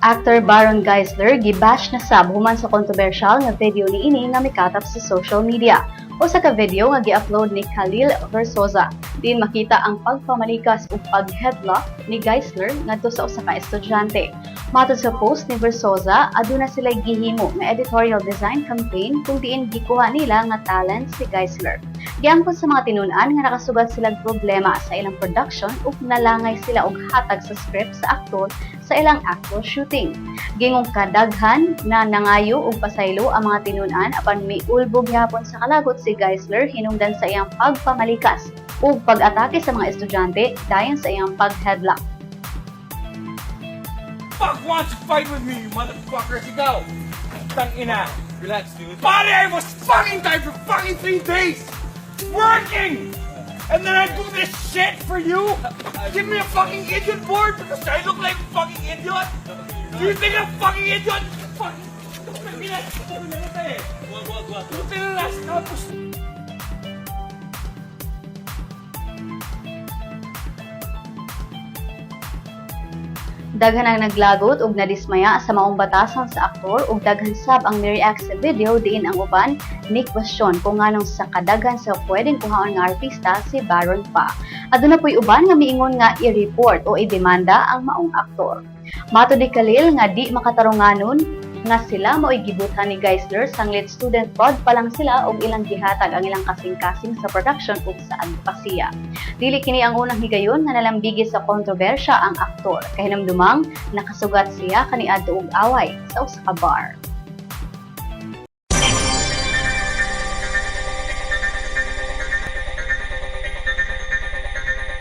Actor Baron Geisler gibash na sab human sa kontrobersyal nga video ni ini nga mikatap sa social media. O sa ka video nga gi-upload ni Khalil Versosa, din makita ang pagpamalikas ug pag-headlock ni Geisler ngadto sa usa ka estudyante. Matod sa post ni Versosa, aduna sila gihimo nga editorial design campaign kung diin gikuha nila nga talent si Geisler. Giangkon sa mga tinunan nga nakasugat silang problema sa ilang production ug nalangay sila og hatag sa script sa aktor sa ilang actual shooting. Gingong kadaghan na nangayo ug pasaylo ang mga tinunan apan may ulbog yapon sa kalagot si Geisler hinungdan sa iyang pagpamalikas ug pag-atake sa mga estudyante dayon sa iyang pag-headlock. fuck wants to fight with me, you motherfuckers? Ikaw! Tang ina! Relax, dude. Pare, I was fucking tired for fucking three days! Working! And then I do this shit for you? Give me a fucking idiot board because I look like a fucking idiot? Do you think I'm fucking idiot? Fucking... Na last Daghan ang naglagot ug nadismaya sa maong batasan sa aktor ug daghan sab ang ni-react sa video diin ang uban ni question kung nganong sa kadaghan sa pwedeng kuhaon nga artista si Baron pa. Aduna po'y uban nga miingon nga i-report o i-demanda ang maong aktor. Mato ni Khalil nga di makatarunganon nga sila mao'y gibutan ni Geisler sanglit student fraud pa lang sila og ilang gihatag ang ilang kasing-kasing sa production ug sa advokasya. Dili kini ang unang higayon nga nalambigi sa kontrobersya ang aktor kay hinamdumang nakasugat siya kaniadto og away sa usa ka bar.